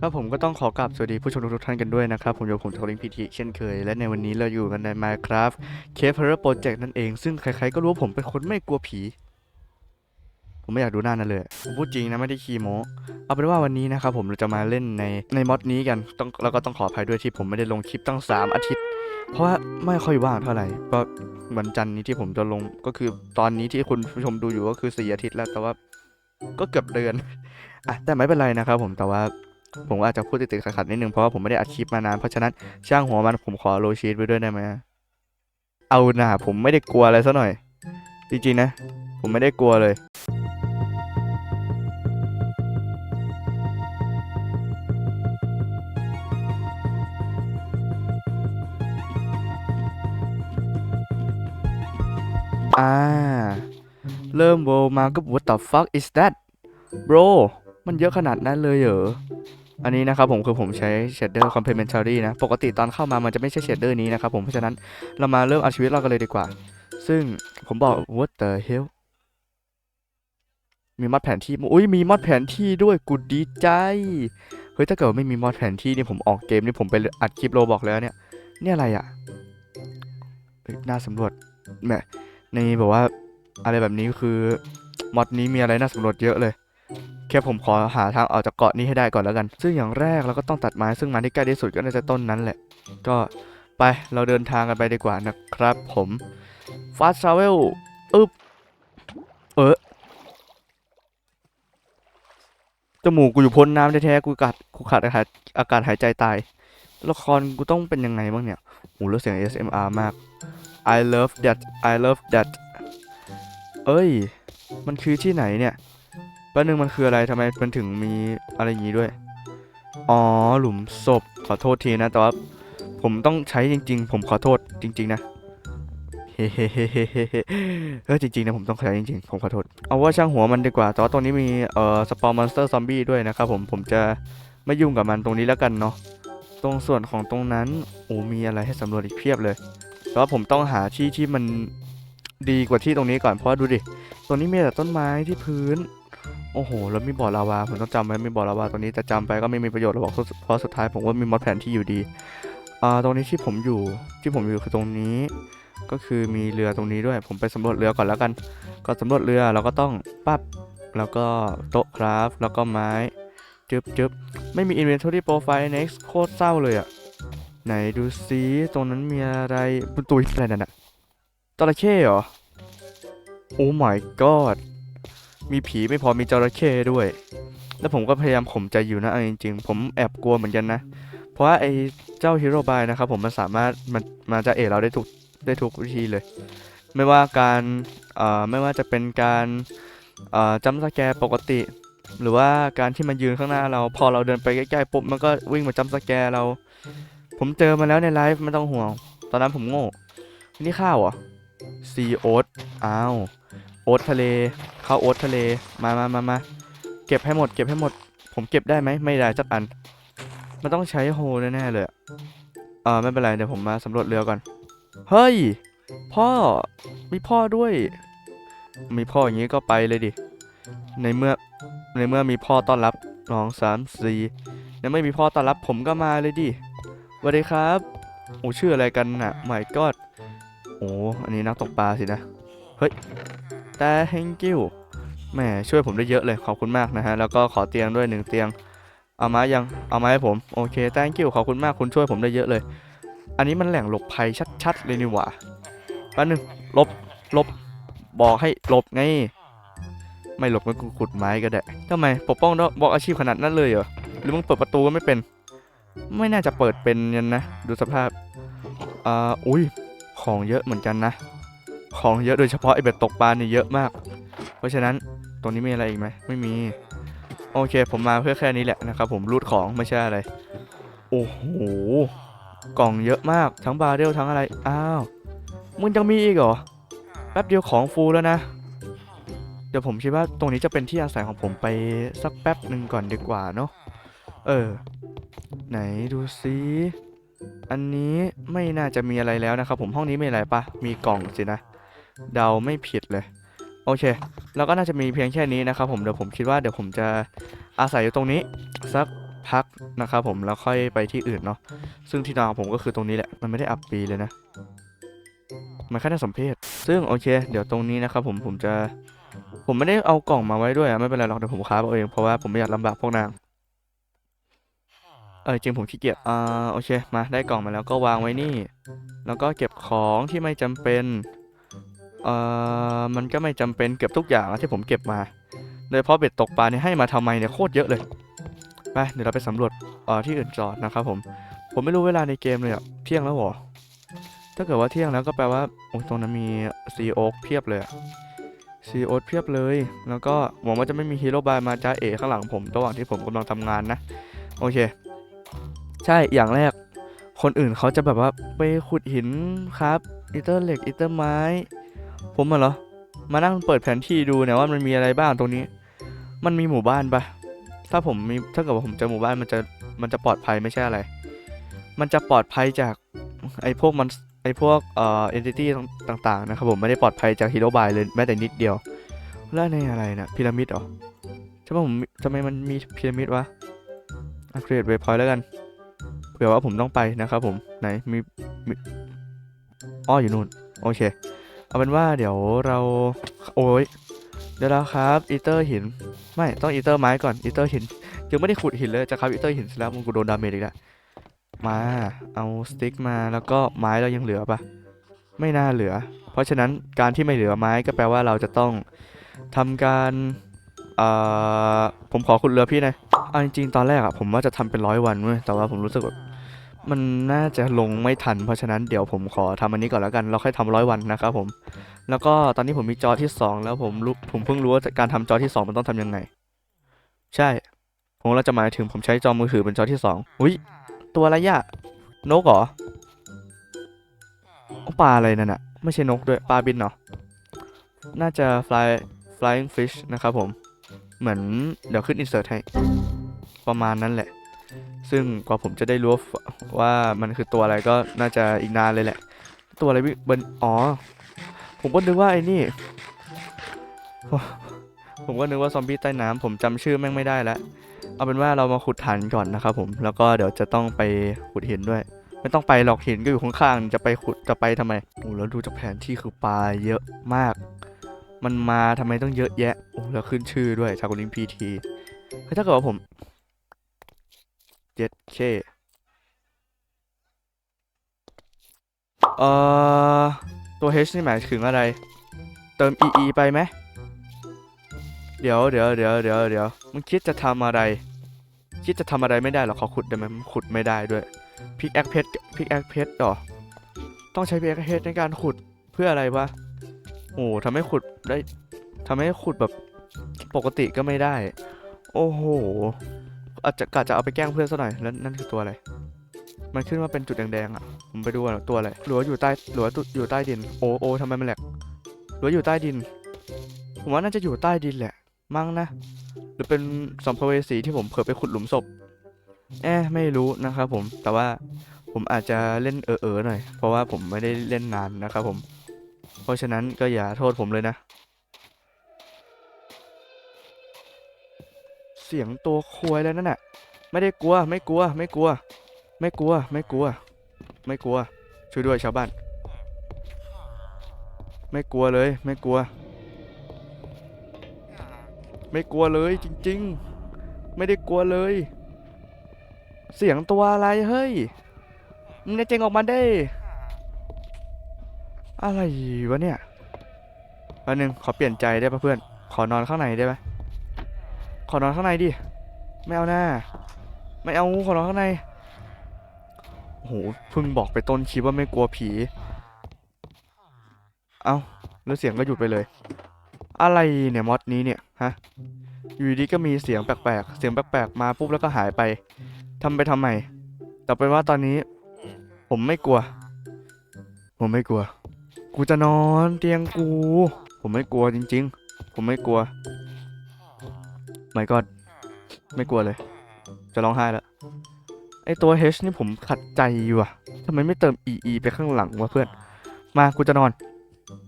ครับผมก็ต้องขอกราบสวัสดีผู้ชมทุกๆท่านกันด้วยนะครับ ผมโยผมโทริงพีทีเช่นเคย และในวันนี้เราอยู่กันใน Minecraft Cave Horror Project นั่นเอง ซึ่งใครๆก็รู้ว่าผมเป็นคนไม่กลัวผี ผมไม่อยากดูหน้านั่นเลยผมพูดจริงนะไม่ได้คีโมเอาเป็นว่าวันนี้นะครับผมเราจะมาเล่นในในมอดนี้กันต้องแล้วก็ต้องขออภัยด้วยที่ผมไม่ได้ลงคลิปตั้ง 3 อาทิตย์ เพราะว่าไม่ค่อยว่างเท่าไหร่ก็วันจันทร์นี้ที่ผมจะลงก็คือตอนนี้ที่คุณผู้ชมดูอยู่ก็คือ4อาทิตย์แล้วแต่ว่าก็เกือบเดือนอะแต่ไม่เป็นไรนะครับผมแต่ว่า ผมอาจจะพูดติดๆขัดๆนิดนึงเพราะว่าผมไม่ได้อัดคลิปมานานเพราะฉะนั้นช่างหัวมันผมขอโลชีตไว้ด้วยได้ไหมเอาหน่าผมไม่ได้กลัวอะไรซะหน่อย จริงๆนะ ผมไม่ได้กลัวเลยอ่า เริ่มโวมาก็ what the fuck is that bro มันเยอะขนาดนั้นเลยเหรอ อันนี้นะครับผมคือผมใช้ shader complementary นะ ปกติตอนเข้ามามันจะไม่ใช่ shader นี้นะครับผมเพราะฉะนั้นเรามาเริ่มเอาชีวิตเรากันเลยดีกว่า ซึ่งผมบอก what the hell มีมอดแผนที่อุ้ยมีมอดแผนที่ด้วยกูดีใจเฮ้ยถ้าเกิดว่าไม่มีมอดแผนที่นี่ผมออกเกมนี่ผมไปอัดคลิปโรบอกแล้วเนี่ยเนี่ยอะไรอะ่ะน่าสำรวจแหมในแบบว่าอะไรแบบนี้คือมอดนี้มีอะไรน่าสำรวจเยอะเลย แค่ผมขอหาทางออกจากเกาะนี้ให้ได้ก่อนแล้วกัน ซึ่งอย่างแรกเราก็ต้องตัดไม้ซึ่งไม้ที่ใกล้ที่สุดก็น่าจะต้นนั้นแหละ ก็ไปเราเดินทางกันไปดีกว่านะครับผม fast travel อึบเออจมูกกูอยู่พ้นน้ำแท้ๆกูกัดกูขาดอากาศอากาศหายใจตาย ละครกูต้องเป็นยังไงบ้างเนี่ยโหแล้วเสียง ASMR มาก I love that I love that เอ้ย มันคือที่ไหนเนี่ย แป๊บนึงมันคืออะไรทำไมมันถึงมีอะไรอย่างนี้ด้วย อ๋อหลุมศพขอโทษทีนะแต่ว่าผมต้องใช้จริง ๆ ผมขอโทษจริง ๆ นะเฮ้เฮ้เฮ้เฮ้เฮ้จริงๆนะผมต้องใช้จริงๆผมขอโทษเอาว่าช่างหัวมันดีกว่าแต่ว่าตรงนี้มีเอ่อสปอร์มอนสเตอร์ซอมบี้ด้วยนะครับผมผมจะไม่ยุ่งกับมันตรงนี้แล้วกันเนาะตรงส่วนของตรงนั้นโอ้มีอะไรให้สำรวจอีกเพียบเลยแต่ว่าผมต้องหาที่ที่มันดีกว่าที่ตรงนี้ก่อนเพราะดูดิตรงนี้มีแต่ต้นไม้ที่พื้น โอ้โห แล้วมีบ่อลาวา ผมต้องจำไว้มีบ่อลาวาตรงนี้แต่จำไปก็ไม่มีประโยชน์หรอกเพราะสุดท้ายผมว่ามีมอดแผนที่อยู่ดี อ่า ตรงนี้ที่ผมอยู่ ที่ผมอยู่คือตรงนี้ ก็คือมีเรือตรงนี้ด้วย ผมไปสำรวจเรือก่อนแล้วกัน ก่อนสำรวจเรือเราก็ต้องปั๊บ แล้วก็โต๊ะคราฟ แล้วก็ไม้ จึ๊บจึ๊บไม่มี inventory profile next โคตรเศร้าเลยอะไหนดูซิตรงนั้นมีอะไรเป็นตัวอะไรนั่นอะจระเข้เหรอ โอ้ my god มีผีไม่พอมีจระเข้ด้วย แล้วผมก็พยายามข่มใจอยู่นะเอาจริงๆ ผมแอบกลัวเหมือนกันนะ เพราะว่าไอ้เจ้าฮีโร่บายนะครับผมมันสามารถมันมาจะเอะเราได้ทุกได้ทุกวิธีเลย ไม่ว่าการเอ่อไม่ว่าจะเป็นการอ่อจัมสแกปกติ หรือว่าการที่มันยืนข้างหน้าเรา พอเราเดินไปใกล้ๆปุ๊บมันก็วิ่งมาจัมสแกเรา ผมเจอมาแล้วในไลฟ์ไม่ต้องห่วง ตอนนั้นผมโง่นี่ข้าวเหรอซีโอ๊ตอ้าว โอ๊ตทะเล เข้าโอ๊ตทะเล มามามามาเก็บให้หมด เก็บให้หมด ผมเก็บได้ไหม ไม่ได้สักอัน มันต้องใช้โฮแน่ๆเลยอะเออไม่เป็นไร เดี๋ยวผมมาสำรวจเรือก่อน เฮ้ย พ่อ มีพ่อด้วย มีพ่ออย่างนี้ก็ไปเลยดิ ในเมื่อ ในเมื่อมีพ่อต้อนรับสองสามสี่ในเมื่อมีพ่อต้อนรับผมก็มาเลยดิสวัสดีครับโอ้ชื่ออะไรกันน่ะ my god โอ้อันนี้นักตกปลาสินะ เฮ้ย thank you แหมช่วยผมได้เยอะเลยขอบคุณมากนะฮะ แล้วก็ขอเตียงด้วยหนึ่งเตียง เอามายังเอามาให้ผม โอเค thank you ขอบคุณมากคุณช่วยผมได้เยอะเลย อันนี้มันแหล่งหลบภัยชัดๆเลยนี่หว่าแป๊บนึงลบลบบอกให้หลบไง ไม่หลบก็ขุดไม้ก็ได้ทำไมปกป้องบอกอาชีพขนาดนั้นเลยเหรอหรือมึงเปิดประตูก็ไม่เป็น ไม่น่าจะเปิดเป็นยันนะ ดูสภาพอ่าอุ้ยของเยอะเหมือนกันนะ ของเยอะโดยเฉพาะไอเบ็ดตกปลาเนี่ยเยอะมาก เพราะฉะนั้นตรงนี้มีอะไรอีกไหมไม่มี โอเค ผมมาเพื่อแค่นี้แหละนะครับผมรูดของไม่ใช่อะไร โอ้โหกล่องเยอะมากทั้งบาเรลทั้งอะไรอ้าวมึงยังมีอีกเหรอแป๊บเดียวของฟูลแล้วนะ เดี๋ยวผมคิดว่าตรงนี้จะเป็นที่อาศัยของผมไปสักแป๊บหนึ่งก่อนดีกว่าเนาะเออ ไหนดูซิอันนี้ไม่น่าจะมีอะไรแล้วนะครับผมห้องนี้ไมีอะไรปะมีกล่องสินะ เดาไม่ผิดเลย โอเค แล้วก็น่าจะมีเพียงแค่นี้นะครับผม เดี๋ยวผมคิดว่าเดี๋ยวผมจะอาศัยอยู่ตรงนี้ สักพักนะครับผม แล้วค่อยไปที่อื่นเนาะ ซึ่งที่นอนของผมก็คือตรงนี้แหละ มันไม่ได้อับปีเลยนะ มันแค่น่าสมเพชซึ่งโอเค เดี๋ยวตรงนี้นะครับผม ผมจะ ผมไม่ได้เอากล่องมาไว้ด้วยอะไม่เป็นไรหรอก เดี๋ยวผมค้าเอาเอง เพราะว่าผมไม่อยากลำบากพวกนางเออจริงผมขี้เกียจอ่าโอเค มาได้กล่องมาแล้วก็วางไว้นี่ แล้วก็เก็บของที่ไม่จำเป็น เอ่อมันก็ไม่จำเป็นเก็บทุกอย่างอะที่ผมเก็บมาโดยเฉพาะเบ็ดตกปลาเนี่ยให้มาทำไมเนี่ยโคตรเยอะเลยไปเดี๋ยวเราไปสำรวจเอ่อที่อื่นจอดนะครับผมผมไม่รู้เวลาในเกมเลยอะเที่ยงแล้วเหรอถ้าเกิดว่าเที่ยงแล้วก็แปลว่าโอ้ตรงนั้นมีซีโอ๊กเพียบเลยอะซีโอ๊กเพียบเลย แล้วก็หวังว่าจะไม่มีฮีโร่บายมาจ้าเอข้างหลังผมระหว่างที่ผมกำลังทำงานนะ โอเค ใช่อย่างแรก คนอื่นเขาจะแบบว่าไปขุดหินครับอิเตอร์เหล็กอิเตอร์ไม้ ผมอะเหรอ มานั่งเปิดแผนที่ดูเนี่ยว่ามันมีอะไรบ้างตรงนี้ มันมีหมู่บ้านปะถ้าผมมีถ้าเกิดว่าผมเจอหมู่บ้านมันจะมันจะปลอดภัยไม่ใช่อะไร มันจะปลอดภัยจากไอ้พวกมันไอ้พวกเอ่อเอนติตี้ต่างๆนะครับผมไม่ได้ปลอดภัยจากฮีโร่บายเลยแม้แต่นิดเดียว แล้วในอะไรนะพีระมิดเหรอใช่ป่ะผมทำไมมันมีพีระมิดวะอัปเกรดเวพอยแล้วกันเผื่อว่าผมต้องไปนะครับผมไหนมีมีอ้ออยู่นู่น โอเค เอาเป็นว่าเดี๋ยวเราโอ้ยเดี๋ยวเราครับอีเตอร์หิน ไม่ต้องอีเตอร์ไม้ก่อนอีเตอร์หินยังไม่ได้ขุดหินเลยจะครับอีเตอร์หินเสร็จแล้วมึงกูโดนดาเมจอีกแล้วมาเอาสติ๊กมาแล้วก็ไม้เรายังเหลือปะไม่น่าเหลือ เพราะฉะนั้นการที่ไม่เหลือไม้ก็แปลว่าเราจะต้องทำการเอ่อผมขอขุดเรือพี่นะเอาจริงๆตอนแรกอะผมว่าจะทำเป็นร้อยวันเว้ยแต่ว่าผมรู้สึกแบบ มันน่าจะลงไม่ทัน เพราะฉะนั้นเดี๋ยวผมขอทำอันนี้ก่อนแล้วกันเราค่อยทำร้อยวันนะครับผม แล้วก็ตอนนี้ผมมีจอที่ 2 แล้วผมรู้ผมเพิ่งรู้ว่าการทำจอที่ 2 มันต้องทำยังไง ใช่ผมเราจะหมายถึงผมใช้จอมือถือเป็นจอที่ 2 อุ้ยตัวอะไรอะนกเหรอปลาอะไรนั่นอะไม่ใช่นกด้วยปลาบินเหรอน่าจะ fly flying fish นะครับผม เหมือนเดี๋ยวขึ้น insert ให้ ประมาณนั้นแหละ ซึ่งกว่าผมจะได้รู้ว่ามันคือตัวอะไรก็น่าจะอีกนานเลยแหละ ตัวอะไรวิ่งบนอ๋อ ผมก็นึกว่าไอ้นี่ ผมก็นึกว่าซอมบี้ใต้น้ำผมจำชื่อแม่งไม่ได้แล้ว เอาเป็นว่าเรามาขุดฐานก่อนนะครับผม แล้วก็เดี๋ยวจะต้องไปขุดหินด้วย ไม่ต้องไปหรอกหินก็อยู่ข้างๆ จะไปขุดจะไปทำไม โอ้แล้วดูจากแผนที่คือปลาเยอะมาก มันมาทำไมต้องเยอะแยะ โอ้แล้วขึ้นชื่อด้วยชากุลิงพีทีถ้าเกิดว่าผม เจ็ดเคเอ่อ ตัว H นี่หมายถึงอะไร เติม EE ไปไหม เดี๋ยวเดี๋ยวเดี๋ยวเดี๋ยวเดี๋ยวมึงคิดจะทำอะไร คิดจะทำอะไรไม่ได้หรอกเขาขุดได้ไหมขุดไม่ได้ด้วยพิกแอคเพชรพิกแอคเพชรหรอ ต้องใช้พิกแอคเพชรในการขุดเพื่ออะไรวะโอ้ทำให้ขุดได้ทำให้ขุดแบบปกติก็ไม่ได้ โอ้โห อาจจะกะจะเอาไปแกล้งเพื่อนซะหน่อยแล้วนั่นคือตัวอะไร มันขึ้นมาเป็นจุดแดงๆอะ ผมไปดูอนว่าตัวอะไรหรือว่าอยู่ใต้หรือว่าอยู่ใต้ดิน โอ้โอ้ทำไมมันแหลกหรือว่าอยู่ใต้ดิน ผมว่าน่าจะอยู่ใต้ดินแหละ มั้งนะ หรือเป็นสัมภเวสีที่ผมเผลอไปขุดหลุมศพแอะไม่รู้นะครับผม แต่ว่าผมอาจจะเล่นเออเออๆหน่อย เพราะว่าผมไม่ได้เล่นนานนะครับผม เพราะฉะนั้นก็อย่าโทษผมเลยนะ สียงตัวควยแล้วนั่นน่ะ ไม่ได้กลัว ไม่กลัว ไม่กลัว ไม่กลัว ไม่กลัว ไม่กลัว ช่วยด้วยชาวบ้าน ไม่กลัวเลย ไม่กลัว ไม่กลัวเลยจริง ๆ ไม่ได้กลัวเลย เสียงตัวอะไรเฮ้ยมึงได้เจงออกมาได้ อะไรวะเนี่ยวันหนึ่งขอเปลี่ยนใจได้ป่ะเพื่อน ขอนอนข้างในได้ปะ ขอนอนข้างในดิ ไม่เอาหน้า ไม่เอาขอนอนข้างใน โอ้โหเพิ่งบอกไปต้นคลิปว่าไม่กลัวผี เอาแล้วเสียงก็หยุดไปเลย อะไรเนี่ยมอดนี้เนี่ยฮะ อยู่ดีก็มีเสียงแปลกๆ เสียงแปลกๆมาปุ๊บแล้วก็หายไปทำไปทำไม แต่เป็นว่าตอนนี้ ผมไม่กลัว ผมไม่กลัว กูจะนอนเตียงกู ผมไม่กลัวจริง ๆ ผมไม่กลัว ไม่ก็ไม่กลัวเลย จะร้องไห้แล้วไอตัว H นี่ผมขัดใจอยู่อะทำไมไม่เติม EE ไปข้างหลังวะเพื่อน มากูจะนอน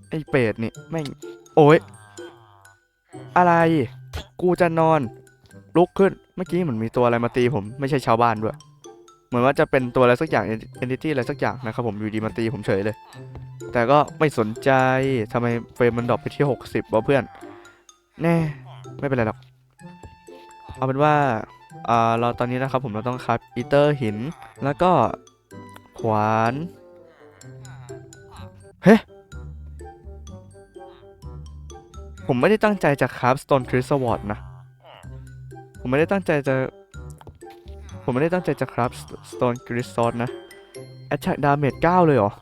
ไอเป็ดนี่แม่ง โอ้ย อะไร กูจะนอน ลุกขึ้น เมื่อกี้เหมือนมีตัวอะไรมาตีผมไม่ใช่ชาวบ้านด้วย เหมือนว่าจะเป็นตัวอะไรสักอย่าง entity อะไรสักอย่างนะครับผมอยู่ดีมาตีผมเฉยเลย แต่ก็ไม่สนใจทำไมเฟรมมันดรอปไปที่ 60วะเพื่อน แน่ ไม่เป็นไรหรอก เอาเป็นว่าอ่าเราตอนนี้นะครับผมเราต้องคับอีเตอร์หิน แล้วก็ขวาน เฮ้ผมไม่ได้ตั้งใจจะคราฟ Stone Crystal Sword นะ ผมไม่ได้ตั้งใจจะ ผมไม่ได้ตั้งใจจะคราฟ Stone Crystal Sword นะ Attack Damage 9เลยเหรอ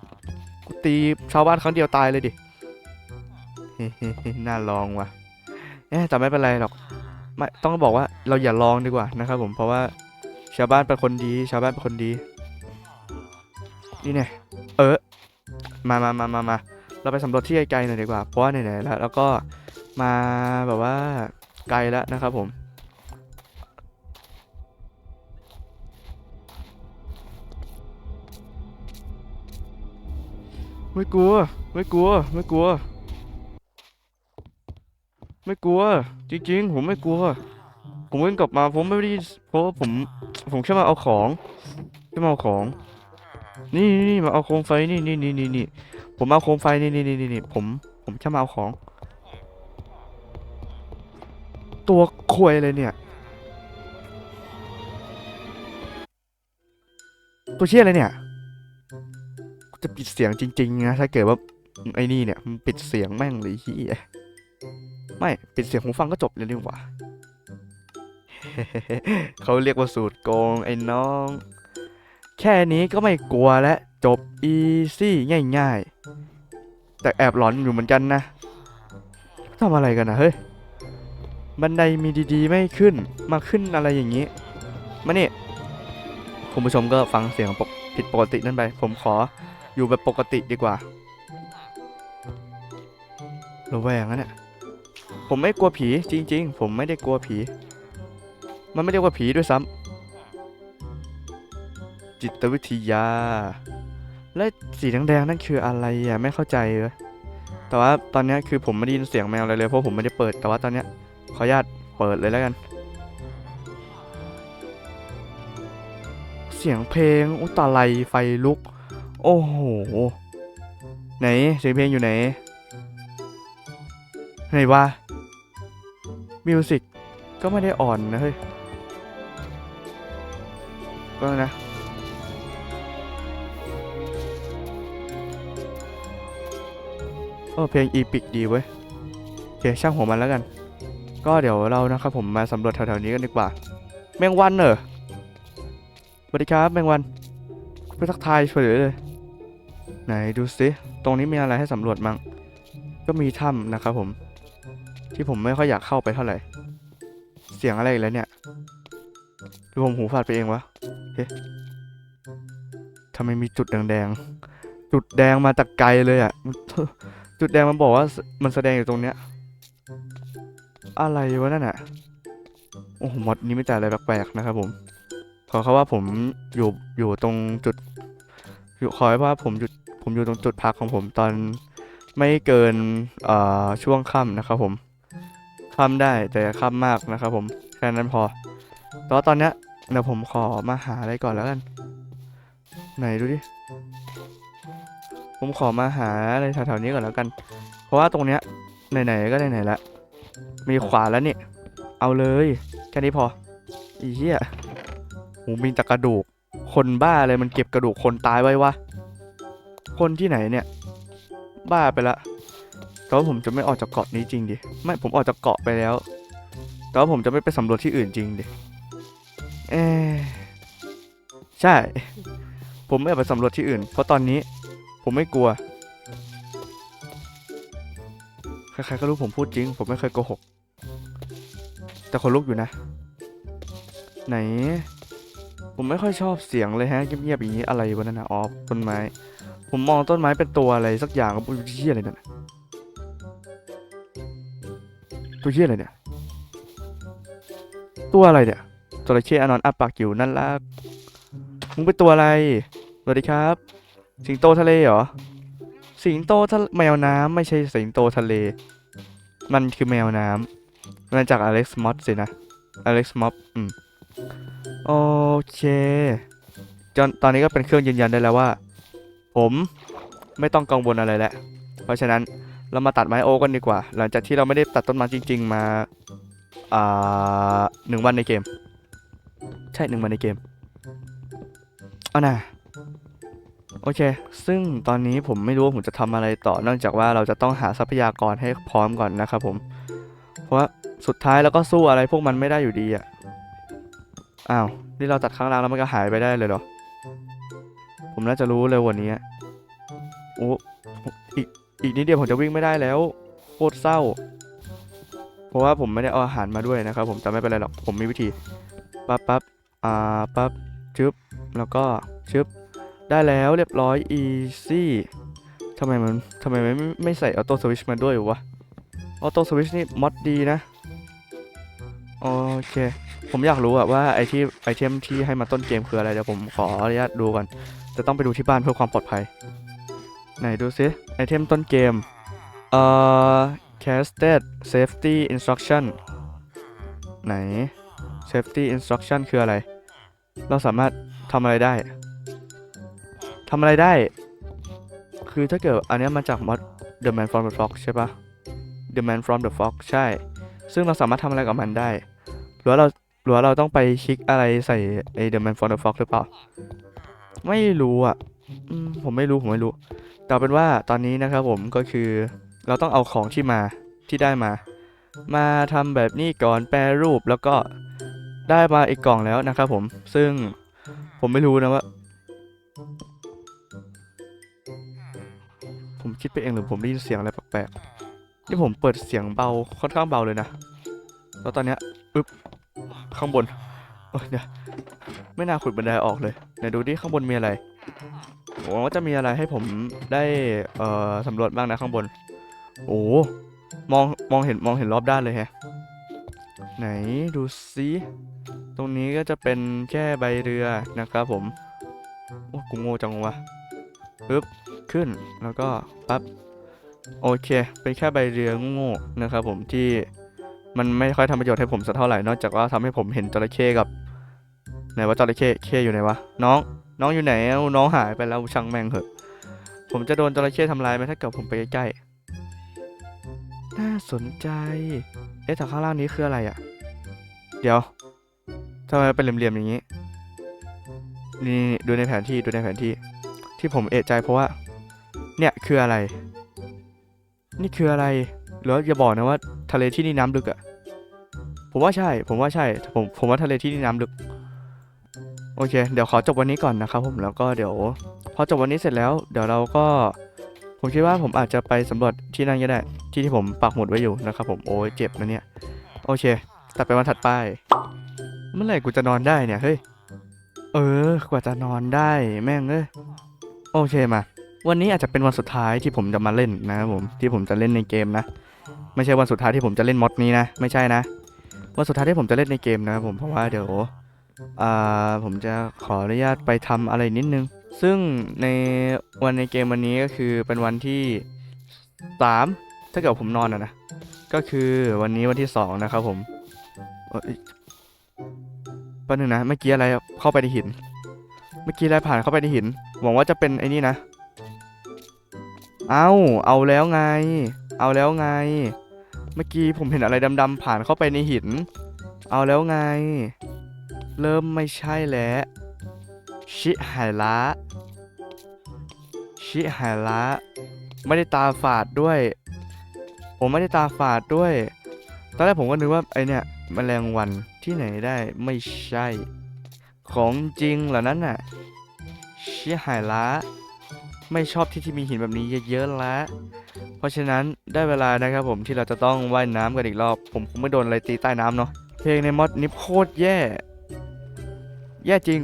กูตีชาวบ้านครั้งเดียวตายเลยดิ น่าลองว่ะเอ๊ะแต่ไม่เป็นไรหรอก ไม่ต้องบอกว่าเราอย่าลองดีกว่านะครับผมเพราะว่าชาวบ้านเป็นคนดี ชาวบ้านเป็นคนดี นี่เนี่ยเออมามามามามาเราไปสำรวจที่ไกลๆหน่อยดีกว่า เพราะว่าไหนๆแล้วแล้วก็มาแบบว่าไกลแล้วนะครับผมไม่กลัวไม่กลัวไม่กลัว ไม่กลัว จริงๆ ผมไม่กลัว ผมวิ่งกลับมาผมไม่ได้เพราะว่าผมผมแค่มาเอาของแค่มาเอาของ นี่นี่มาเอาโคมไฟนี่นี่นี่นี่นี่ผมเอาโคมไฟนี่นี่นี่นี่ผมผมแค่มาเอาของ ตัวควยเลยเนี่ย ตัวเชี่ยอะไรเนี่ยจะปิดเสียงจริงๆนะถ้าเกิดว่าไอ้นี่เนี่ยมันปิดเสียงแม่งเลยเฮียไม่ ปิดเสียงหูฟังก็จบเลยนี่หว่า เขาเรียกว่าสูตรโกงไอ้น้อง แค่นี้ก็ไม่กลัวและจบอีซี่ง่ายๆ แต่แอบหลอนอยู่เหมือนกันนะทำอะไรกันนะเฮ้ย บันไดมีดีๆ ไม่ขึ้นมาขึ้นอะไรอย่างนี้ มาเนี่ยคุณผู้ชมก็ฟังเสียงผิดปกตินั่นไป ผมขออยู่แบบปกติดีกว่าระแวงนะเนี่ย ผมไม่กลัวผีจริง ๆ ผมไม่ได้กลัวผี มันไม่เรียกว่าผีด้วยซ้ำจิตวิทยา และสีแดงๆนั่นคืออะไรอะไม่เข้าใจเลยแต่ว่าตอนนี้คือผมไม่ได้ยินเสียงแมวอะไรเลยเพราะผมไม่ได้เปิด แต่ว่าตอนนี้ขออนุญาตเปิดเลยแล้วกัน เสียงเพลงอุตาไลไฟลุก โอ้โห ไหนเสียงเพลงอยู่ไหนไหนวะ มิวสิกก็ไม่ได้อ่อนนะเฮ้ยก็นะ เออเพลงอีพิกดีเว้ยโอเคช่างหัวมันแล้วกัน ก็เดี๋ยวเรานะครับผมมาสำรวจแถวๆนี้กันดีกว่า แมงวันเหรอสวัสดีครับแมงวันไปทักทายเฉยเลย ไหนดูสิ ตรงนี้มีอะไรให้สำรวจมั่งก็มีถ้ำนะครับผม ที่ผมไม่ค่อยอยากเข้าไปเท่าไหร่ เสียงอะไรอีกแล้วเนี่ยหรือผมหูฝาดไปเองวะทำไมมีจุดแดงๆ จุดแดงมาจากไกลเลยอะ จุดแดงมันบอกว่ามันแสดงอยู่ตรงเนี้ย อะไรวะนั่นอะ โอ้โหมอดนี้ไม่จ่ายอะไรแปลกๆนะครับผม ขอเขาว่าผมอยู่อยู่ตรงจุด อยู่ขอให้ว่าผมหยุดผมอยู่ตรงจุดพักของผมตอนไม่เกินอ่อช่วงค่ำนะครับผม ค่ำได้แต่อย่าค่ำมากนะครับผมแค่นั้นพอแต่ว่าตอนเนี้ยเดี๋ยวผมขอมาหาอะไรก่อนแล้วกัน ไหนดูดิ ผมขอมาหาอะไรแถวๆนี้ก่อนแล้วกัน เพราะว่าตรงเนี้ยไหนๆก็ไหนๆละ มีขวานแล้วนี่ เอาเลยแค่นี้พออีเหี้ยหูมีแต่กระดูก คนบ้าอะไรมันเก็บกระดูกคนตายไว้วะ คนที่ไหนเนี่ย บ้าไปละ แต่ว่าผมจะไม่ออกจากเกาะนี้จริงดิ ไม่ผมออกจากเกาะไปแล้ว แต่ว่าผมจะไม่ไปสำรวจที่อื่นจริงดิ เอใช่ ผมไม่อยากไปสำรวจที่อื่น เพราะตอนนี้ผมไม่กลัว ใครๆก็รู้ผมพูดจริง ผมไม่เคยโกหก แต่คนลุกอยู่นะ ไหน ผมไม่ค่อยชอบเสียงเลยฮะ เงียบๆอย่างนี้อะไรวะนั่นนะอ๋อต้นไม้ ผมมองต้นไม้เป็นตัวอะไรสักอย่างก็ไม่รู้เชี่อะไรนั่นน่ะ ตัวเชี่ยอะไรเนี่ย ตัวอะไรเนี่ยจระเข้อนอนอับปากอยู่นั่นละมึงเป็นตัวอะไรสวัสดีครับ สิงโตทะเลเหรอ สิงโตทะแมวน้ำไม่ใช่สิงโตทะเล มันคือแมวน้ำมาจากอเล็กซ์มอสสินะ Alex Mob อืม โอเคจนตอนนี้ก็เป็นเครื่องยืนยันได้แล้วว่า ผมไม่ต้องกังวลอะไรแล้ว เพราะฉะนั้น เรามาตัดไม้โอกันดีกว่า หลังจากที่เราไม่ได้ตัดต้นไม้จริง ๆ มาอ่าหนึ่งวันในเกม ใช่หนึ่งวันในเกมเอานะโอเค ซึ่งตอนนี้ผมไม่รู้ว่าผมจะทำอะไรต่อ เนื่องจากว่าเราจะต้องหาทรัพยากรให้พร้อมก่อนนะครับผม เพราะสุดท้ายเราก็สู้อะไรพวกมันไม่ได้อยู่ดีอะอ้าว นี่เราตัดข้างล่างแล้วมันก็หายไปได้เลยเหรอ ผมน่าจะรู้เร็วกว่านี้อะโอ้อีก อีกนิดเดียวผมจะวิ่งไม่ได้แล้วโคตรเศร้า เพราะว่าผมไม่ได้เอาอาหารมาด้วยนะครับ ผมแต่ไม่เป็นไรหรอกผมมีวิธีปั๊บปั๊บอ่าปั๊บชึบแล้วก็ชึบได้แล้วเรียบร้อย easy ทำไมมันทำไมไม่ไม่ใส่ออโต้สวิชมาด้วยวะออโต้สวิชนี่มอดดีนะโอเค ผมอยากรู้อะว่าไอที่ไอเทมที่ให้มาต้นเกมคืออะไรเดี๋ยวผมขออนุญาตดูก่อน จะต้องไปดูที่บ้านเพื่อความปลอดภัย ไหนดูซิไอเทมต้นเกม เอ่อ casted safety instruction ไหน safety instruction คืออะไร เราสามารถทำอะไรได้ทำอะไรได้ คือถ้าเกิดอันนี้มาจากมอด The Man from the Fox ใช่ปะ The Man from the Fox ใช่ ซึ่งเราสามารถทำอะไรกับมันได้ หรือว่าเราหรือว่าเราต้องไปคลิกอะไรใส่ไอ้ The Man from the Fox หรือเปล่า ไม่รู้อะผมไม่รู้ ผมไม่รู้ เอาเป็นว่าตอนนี้นะครับผมก็คือเราต้องเอาของที่มาที่ได้มา มาทำแบบนี้ก่อนแปรรูปแล้วก็ได้มาอีกกล่องแล้วนะครับผมซึ่งผมไม่รู้นะว่า ผมคิดไปเองหรือผมได้ยินเสียงอะไรแปลกๆนี่ผมเปิดเสียงเบาค่อนข้างเบาเลยนะแล้วตอนเนี้ยปึ๊บข้างบนโอ้ยเดี๋ยวไม่น่าขุดบันไดออกเลยไหนดูดิข้างบนมีอะไร หวังว่าจะมีอะไรให้ผมได้เอ่อสำรวจบ้างนะข้างบน โอ้มองมองเห็นมองเห็นรอบด้านเลยแฮะ ไหนดูซิตรงนี้ก็จะเป็นแค่ใบเรือนะครับผมโอ้กูโง่จังวะปึ๊บขึ้นแล้วก็ปั๊บโอเค เป็นแค่ใบเรือโง่นะครับผมที่มันไม่ค่อยทำประโยชน์ให้ผมสักเท่าไหร่นอกจากว่าทำให้ผมเห็นจระเข้กับไหนว่าจระเข้เข้อยู่ไหนวะน้อง น้องอยู่ไหนเอ้าน้องหายไปแล้วช่างแม่งเหอะ ผมจะโดนจระเข้ทำลายไหมถ้าเกิดผมไปใกล้ๆน่าสนใจ เอ๊ะแต่ข้างล่างนี้คืออะไรอะ เดี๋ยวทำไมเป็นเหลี่ยมๆอย่างนี้ นี่ดูในแผนที่ดูในแผนที่ ที่ผมเอะใจเพราะว่า เนี่ยคืออะไร นี่คืออะไรหรือว่าอย่าบอกนะว่าทะเลที่นี่น้ำลึกอะผมว่าใช่ ผมว่าใช่ ผมผมว่าทะเลที่นี่น้ำลึก โอเค เดี๋ยวขอจบวันนี้ก่อนนะครับผมแล้วก็เดี๋ยว พอจบวันนี้เสร็จแล้ว เดี๋ยวเราก็ผมคิดว่าผมอาจจะไปสำรวจที่นั่นก็ได้ ที่ที่ผมปักหมุดไว้อยู่นะครับผมโอ้ยเจ็บนะเนี่ย โอเคตัดไปวันถัดไป เมื่อไหร่กูจะนอนได้เนี่ยเฮ้ยเออกว่าจะนอนได้แม่งเอ้ยโอเคมา วันนี้อาจจะเป็นวันสุดท้ายที่ผมจะมาเล่นนะครับผมที่ผมจะเล่นในเกมนะ ไม่ใช่วันสุดท้ายที่ผมจะเล่นมอดนี้นะ ไม่ใช่นะวันสุดท้ายที่ผมจะเล่นในเกมนะครับผมเพราะว่าเดี๋ยว อ่าผมจะขออนุญาตไปทำอะไรนิดนึง ซึ่งในวันในเกมวันนี้ก็คือเป็นวันที่สามถ้าเกิดผมนอนอะนะ ก็คือวันนี้วันที่สองนะครับผมแป๊บนึงนะเมื่อกี้อะไรเข้าไปในหิน เมื่อกี้อะไรผ่านเข้าไปในหิน หวังว่าจะเป็นไอ้นี่นะ เอาเอาแล้วไง เอาแล้วไง เมื่อกี้ผมเห็นอะไรดำๆผ่านเข้าไปในหิน เอาแล้วไง เริ่มไม่ใช่แล้ว ชิหายละชิหายละไม่ได้ตาฝาดด้วย ผมไม่ได้ตาฝาดด้วย ตอนแรกผมก็นึกว่าไอเนี่ยแมลงวันที่ไหนได้ไม่ใช่ ของจริงเหรอนั้นน่ะชิหายละไม่ชอบที่ที่มีหินแบบนี้เยอะๆแล้วเพราะฉะนั้นได้เวลานะครับผมที่เราจะต้องว่ายน้ำกันอีกรอบ ผมคงไม่โดนอะไรตีใต้น้ำเนาะเพลงในมอดนี้โคตรแย่ แย่จริง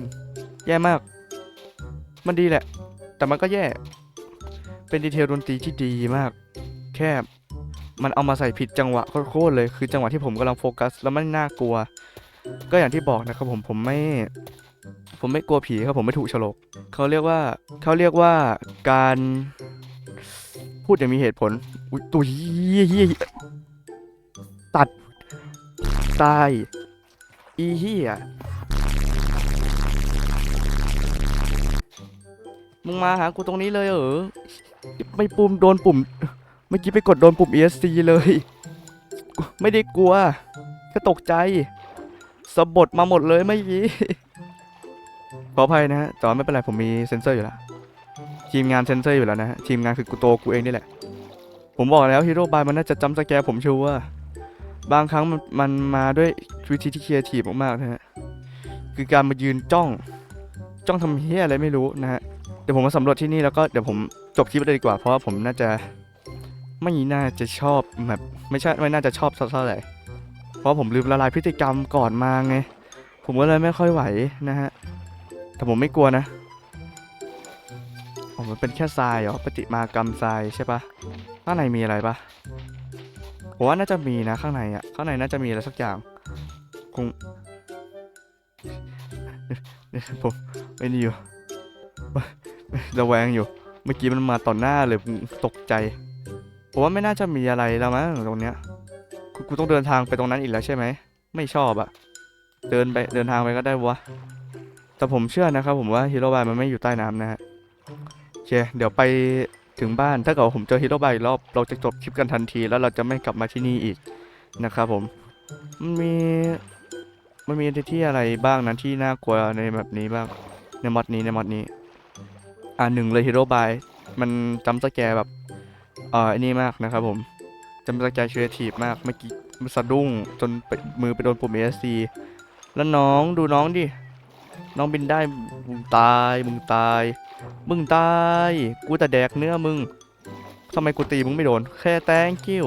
แย่มาก มันดีแหละ แต่มันก็แย่ เป็นดีเทลดนตรีที่ดีมาก แค่มันเอามาใส่ผิดจังหวะโคตรเลย คือจังหวะที่ผมกำลังโฟกัส แล้วมันน่ากลัว ก็อย่างที่บอกนะครับผมผมไม่ ผมไม่กลัวผีครับผมไม่ถูกฉลกเขาเรียกว่าเขาเรียกว่าการพูดอย่างมีเหตุผลอุ๊ยตัวเฮียเฮียตัดตายอีเหี้ย มึงมาหากูตรงนี้เลยเหรอไม่ปุ่มโดนปุ่ม เมื่อกี้ไปกดโดนปุ่ม ESC เลย ไม่ได้กลัวแค่ตกใจสะบดมาหมดเลยเมื่อกี้ขออภัยนะฮะแต่ว่าไม่เป็นไรผมมีเซนเซอร์อยู่แล้วทีมงานเซนเซอร์อยู่แล้วนะฮะทีมงานคือกูโตกูเองนี่แหละ ผมบอกแล้วฮีโร่บายมันน่าจะจำสแกร์ผมชัวร์บางครั้งมันมันมาด้วยวิธีที่ครีเอทีฟมากๆนะฮะคือการมายืนจ้อง จ้องทำเฮียอะไรไม่รู้นะฮะ ดี๋ยวผมมาสำรวจที่นี่แล้วก็เดี๋ยวผมจบคลิปเลยดีกว่า เพราะว่าผมน่าจะไม่น่าจะชอบแบบไม่ใช่ไม่น่าจะชอบเท่าไหร่เพราะผมลืมละลายพฤติกรรมก่อนมาไง ผมก็เลยไม่ค่อยไหวนะฮะแต่ผมไม่กลัวนะอ๋อมันเป็นแค่ทรายเหรอปฏิมากรรมทรายใช่ปะข้างในมีอะไรปะผมว่าน่าจะมีนะข้างในอะข้างในน่าจะมีอะไรสักอย่างคงผมไม่นี่อยู่ ระแวงอยู่ เมื่อกี้มันมาต่อหน้าเลยตกใจผมว่าไม่น่าจะมีอะไรแล้วมั้งตรงเนี้ยกูต้องเดินทางไปตรงนั้นอีกแล้วใช่ไหมไม่ชอบอะเดินไปเดินทางไปก็ได้วะแต่ผมเชื่อนะครับผมว่าฮีโร่บายมันไม่อยู่ใต้น้ำนะฮะโอเคเดี๋ยวไปถึงบ้านถ้าเกิดผมเจอฮีโร่บายอีกรอบเราจะจบคลิปกันทันที แล้วเราจะไม่กลับมาที่นี่อีกนะครับผมมันมีมันมีที่อะไรบ้างนะที่น่ากลัวในแบบนี้บ้างในมอดนี้ในมอดนี้ อ่าหนึ่งเลยฮีโร่บายมันจำสแกร์แบบเอ่ออ้นี่มากนะครับผมจำสแกร์ครีเอทีฟมากเมื่อกี้มันสะดุ้งจนไปมือไปโดนปุ่ม ESC แล้วน้องดูน้องดิ น้องบินได้มึงตาย มึงตาย มึงตาย กูแต่แดกเนื้อมึงทำไมกูตีมึงไม่โดน แค่แตงกิ้ว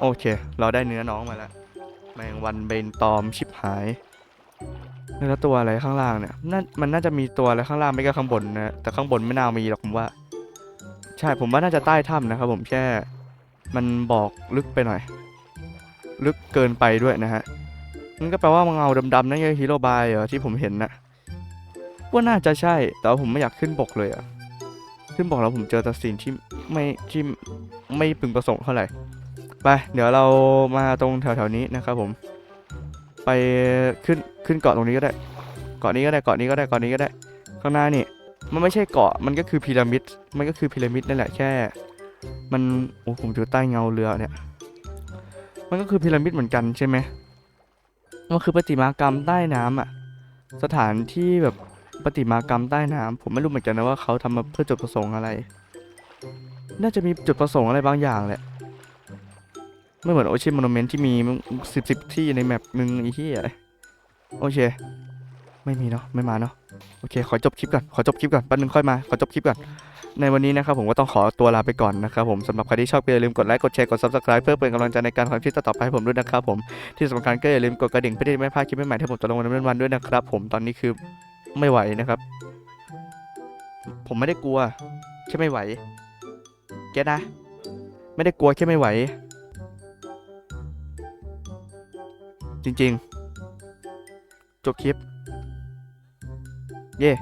โอเค เราได้เนื้อน้องมาแล้วแมงวันเบนตอมชิบหาย แล้วตัวอะไรข้างล่างเนี่ยน่ามันน่าจะมีตัวอะไรข้างล่างไม่ก็ข้างบนนะแต่ข้างบนไม่น่ามีหรอกผมว่า ใช่ผมว่าน่าจะใต้ถ้ำนะครับผมแค่มันบอกลึกไปหน่อย ลึกเกินไปด้วยนะฮะนั่นก็แปลว่าเงาดำๆนั่นคือฮีโร่บายเหรอที่ผมเห็นนะว่าน่าจะใช่ แต่ว่าผมไม่อยากขึ้นบกเลยอะขึ้นบกแล้วผมเจอแต่สิ่งที่ไม่ที่ไม่พึงประสงค์เท่าไหร่ไปเดี๋ยวเรามาตรงแถวๆนี้นะครับผม ไปขึ้นขึ้นเกาะตรงนี้ก็ได้ เกาะนี้ก็ได้เกาะนี้ก็ได้เกาะนี้ก็ได้ ข้างหน้านี่มันไม่ใช่เกาะมันก็คือพีระมิด มันก็คือพีระมิดนั่นแหละแค่ มันโอ้ผมอยู่ใต้เงาเรือเนี่ย มันก็คือพีระมิดเหมือนกันใช่ไหมมันคือประติมากรรมใต้น้ำอะ สถานที่แบบประติมากรรมใต้น้ำผมไม่รู้เหมือนกันนะว่าเขาทำมาเพื่อจุดประสงค์อะไร น่าจะมีจุดประสงค์อะไรบางอย่างแหละ ไม่เหมือนโอเชิมอนเมนที่มีสิบสิบที่ในแมปมึงไอ้ที่อะไรโอเค ไม่มีเนาะไม่มาเนาะโอเค ขอจบคลิปก่อนขอจบคลิปก่อนแป๊บนึงค่อยมาขอจบคลิปก่อนในวันนี้นะครับผมก็ต้องขอตัวลาไปก่อนนะครับผมสำหรับใครที่ชอบก็อย่าลืมกดไลค์กดแชร์กด subscribe เพื่อเป็นกำลังใจในการทำคลิปต่อๆไปให้ผมด้วยนะครับผมที่สำคัญก็อย่าลืมกดกระดิ่งเพื่อที่ไม่พลาดคลิปใหม่ๆที่ผมจะลงในวันๆด้วยนะครับ ผมตอนนี้คือไม่ไหวนะครับ ผมไม่ได้กลัวแค่ไม่ไหวแกนะ ไม่ได้กลัวแค่ไม่ไหว จริง ๆ จบคลิป เย่